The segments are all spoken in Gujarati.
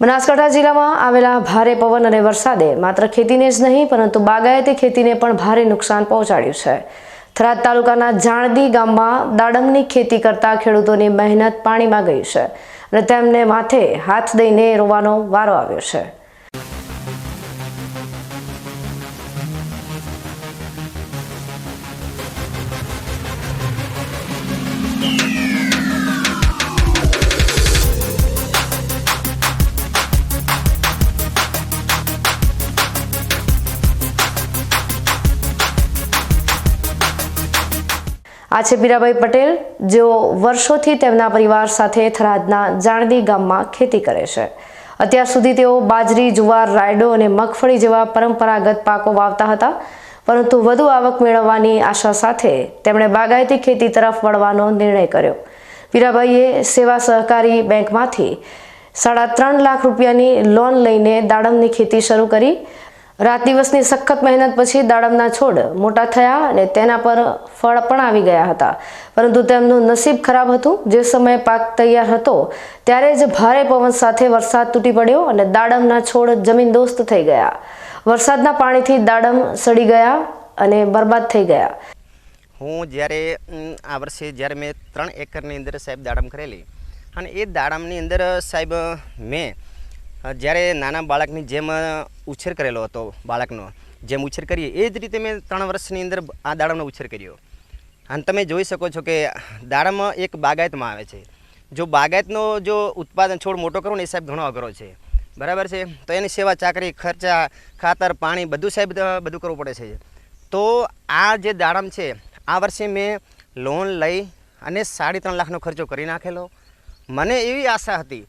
બનાસકાંઠા જિલ્લામાં આવેલા ભારે પવન અને વરસાદે માત્ર ખેતીને જ નહીં, પરંતુ બાગાયતી ખેતીને પણ ભારે નુકસાન પહોંચાડ્યું છે. થરાદ તાલુકાના જાણદી ગામમાં દાડમની ખેતી કરતા ખેડૂતોની મહેનત પાણીમાં ગઈ છે અને તેમને માથે હાથ દઈને રોવાનો વારો આવ્યો છે. આ છે પીરાભાઈ પટેલ. જેઓ વર્ષોથી તેમના પરિવાર સાથે થરાદના જાણદી ગામમાં ખેતી કરે છે. અત્યાર સુધી તેઓ બાજરી, જુવાર, રાયડો અને મગફળી જેવા પરંપરાગત પાકો વાવતા હતા. પરંતુ વધુ આવક મેળવવાની આશા સાથે તેમણે બાગાયતી ખેતી તરફ વળવાનો નિર્ણય કર્યો. પીરાભાઈએ સેવા સહકારી બેંકમાંથી સાડા ત્રણ લાખ રૂપિયાની લોન લઈને દાડમની ખેતી શરૂ કરી. રાત દિવસની સખત મહેનત પછી દાડમના છોડ મોટા થયા અને તેના પર ફળ પણ આવી ગયા હતા. પરંતુ તેમનું નસીબ ખરાબ હતું. જે સમયે પાક તૈયાર હતો, ત્યારે જ ભારે પવન સાથે વરસાદ તૂટી પડ્યો અને દાડમના છોડ જમીનદોસ્ત થઈ ગયા. વરસાદના પાણીથી દાડમ સડી ગયા અને બરબાદ થઈ ગયા. હું જ્યારે આ વર્ષે જ્યારે મેં ત્રણ એકરની અંદર સાહેબ દાડમ કરેલી. અને એ દાડમની અંદર, સાહેબ, મેં જ્યારે નાના બાળકની જેમ ઉછેર કરેલો હતો બાળકનો, જેમ ઉછેર કરીએ, એ જ રીતે મેં ત્રણ વર્ષની અંદર આ દાડમનો ઉછેર કર્યો. અને તમે જોઈ શકો છો કે દાડમ એક બાગાયતમાં આવે છે. જો બાગાયતનો જો ઉત્પાદન છોડ મોટો કરો ને એ સાહેબ ઘણો અઘરો છે. બરાબર છે? તો એની સેવા, ચાકરી, ખર્ચા, ખાતર, પાણી બધું સાહેબ બધું કરવું પડે છે. તો આ જે દાડમ છે, આ વર્ષે મેં લોન લઈ અને સાડી ત્રણ લાખનો ખર્ચો કરી નાખેલો. મને એવી આશા હતી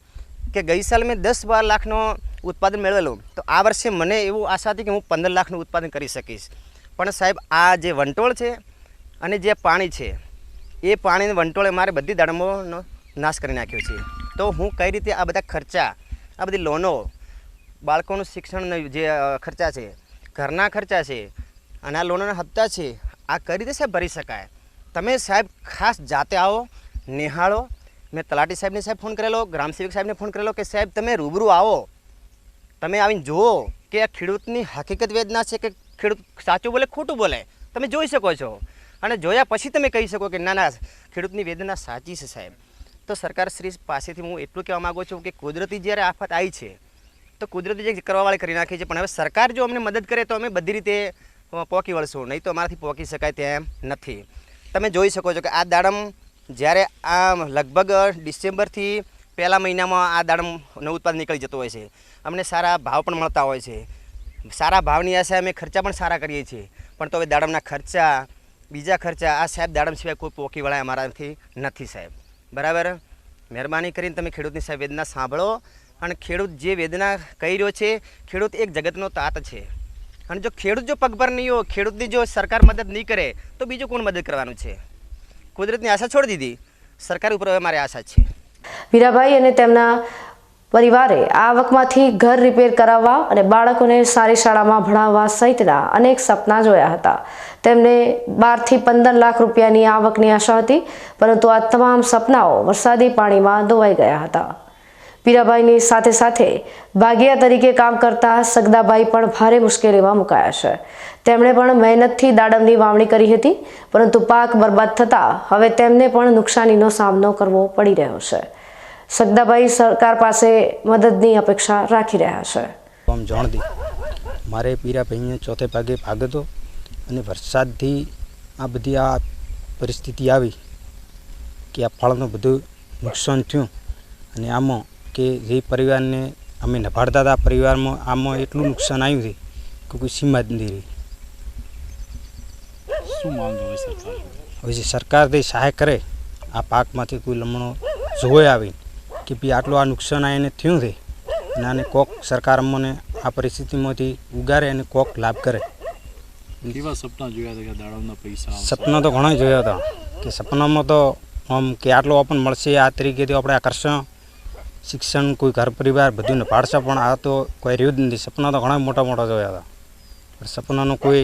કે ગઈ સાલ મેં દસ બાર લાખનો ઉત્પાદન મેળવેલું, તો આ વર્ષે મને એવું આશા હતી કે હું પંદર લાખનું ઉત્પાદન કરી શકીશ. પણ સાહેબ, આ જે વંટોળ છે અને જે પાણી છે, એ પાણીને વંટોળે મારે બધી દાડમોનો નાશ કરી નાખ્યો છે. તો હું કઈ રીતે આ બધા ખર્ચા, આ બધી લોનો, બાળકોનું શિક્ષણ જે ખર્ચા છે, ઘરના ખર્ચા છે, અને આ લોનોના હપ્તા છે, આ કઈ રીતે સાહેબ ભરી શકાય? તમે સાહેબ ખાસ જાતે આવો, નિહાળો મેં તલાટી સાહેબને સાહેબ ફોન કરેલો ગ્રામસેવક સાહેબને ફોન કરેલો કે, સાહેબ, તમે રૂબરૂ આવો. તમે આવીને જુઓ કે આ ખેડૂતની હકીકત વેદના છે કે ખેડૂત સાચું બોલે, ખોટું બોલે. તમે જોઈ શકો છો. અને જોયા પછી તમે કહી શકો કે, ના ના, ખેડૂતની વેદના સાચી છે, સાહેબ. તો સરકાર શ્રી પાસેથી હું એટલું કહેવા માગું છું કે, કુદરતી જ્યારે આફત આવી છે, તો કુદરતી જે કરવાવાળી કરી નાખી છે, પણ હવે સરકાર જો અમને મદદ કરે તો અમે બધી રીતે પોકી વળશું. નહીં તો અમારાથી પહોંચી શકાય તેમ નથી. તમે જોઈ શકો છો કે આ દાડમ જ્યારે આ લગભગ ડિસેમ્બરથી પહેલા મહિનામાં આ દાડમનું ઉત્પાદન નીકળી જતું હોય છે. અમને સારા ભાવ પણ મળતા હોય છે. સારા ભાવની આશા અમે ખર્ચા પણ સારા કરીએ છીએ. પણ તો હવે દાડમના ખર્ચા, બીજા ખર્ચા, આ સાહેબ દાડમ સિવાય કોઈ પોકી વળાય અમારાથી નથી સાહેબ. બરાબર? મહેરબાની કરીને તમે ખેડૂતની સાહેબ વેદના સાંભળો અને ખેડૂત જે વેદના કહી રહ્યો છે, ખેડૂત એક જગતનો તાત છે. અને જો ખેડૂત જો પગભર નહીં હોય, ખેડૂતની જો સરકાર મદદ નહીં કરે, તો બીજું કોણ મદદ કરવાનું છે? કુદરતની આશા છોડી દીધી. સરકાર ઉપર હવે મારી આશા છે. વીરાભાઈ અને તેમના પરિવારે આવકમાંથી ઘર રિપેર કરાવવા અને બાળકોને સારી શાળામાં ભણાવવા સહિતના અનેક સપના જોયા હતા. તેમને બારથી પંદર લાખ રૂપિયાની આવકની આશા હતી, પરંતુ આ તમામ સપનાઓ વરસાદી પાણીમાં ધોવાઈ ગયા હતા. પીરાભાઈની સાથે સાથે ભાગિયા તરીકે કામ કરતા સગદાભાઈ પણ ભારે મુશ્કેલીમાં મુકાયા છે. તેમણે પણ મહેનતથી દાડમની વાવણી કરી હતી, પરંતુ પાક બરબાદ થતાં હવે તેમને પણ નુકસાનીનો સામનો કરવો પડી રહ્યો છે. સગદાભાઈ સરકાર પાસે મદદની અપેક્ષા રાખી રહ્યા છે. મારે પીરાભાઈને ચોથે ભાગે ભાગ હતો અને વરસાદથી આ બધી આ પરિસ્થિતિ આવી કે આ ફળનું બધું નુકસાન થયું અને આમાં કે જે પરિવારને અમે નભાડતા હતા પરિવારમાં આમાં એટલું નુકસાન આવ્યું છે કે કોઈ સીમા જ નથી રહી. શું માંગ સરકાર? હવે જે સરકારથી સહાય કરે આ પાકમાંથી કોઈ લમણો જોવે આવી કે ભાઈ આટલું આ નુકસાન આ એને થયું છે અને આને કોક સરકાર અમને આ પરિસ્થિતિમાંથી ઉગારે અને કોક લાભ કરે. કેવા સપના જોયા હતા કે દાડમના પૈસા સપના તો ઘણા જોયા હતા કે સપનામાં તો આમ કે આટલો આપણને મળશે આ તરીકેથી આપણે આ કરશું શિક્ષણ, કોઈ ઘર પરિવાર બધું પાડશે, પણ આ તો કોઈ રહ્યું જ નથી. સપના તો ઘણા મોટા મોટા જોયા હતા પણ સપનાનો કોઈ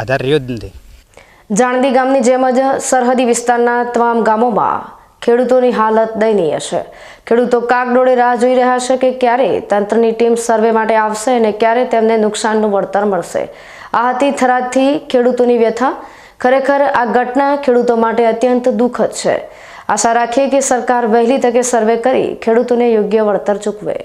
આધાર રહ્યો જ નથી. જાણદી ગામની જેમ જ સરહદી વિસ્તારના તમામ ગામોમાં ખેડૂતોની હાલત દયનીય છે. ખેડૂતો કાગડોળે રાહ જોઈ રહ્યા છે કે ક્યારે તંત્રની ટીમ સર્વે માટે આવશે અને ક્યારે તેમને નુકસાનનું વળતર મળશે. આ હતી થરાદથી ખેડૂતોની વ્યથા. ખરેખર આ ઘટના ખેડૂતો માટે અત્યંત દુઃખદ છે. આશા રાખીએ કે સરકાર વહેલી તકે સર્વે કરી ખેડૂતોને યોગ્ય વળતર ચૂકવે.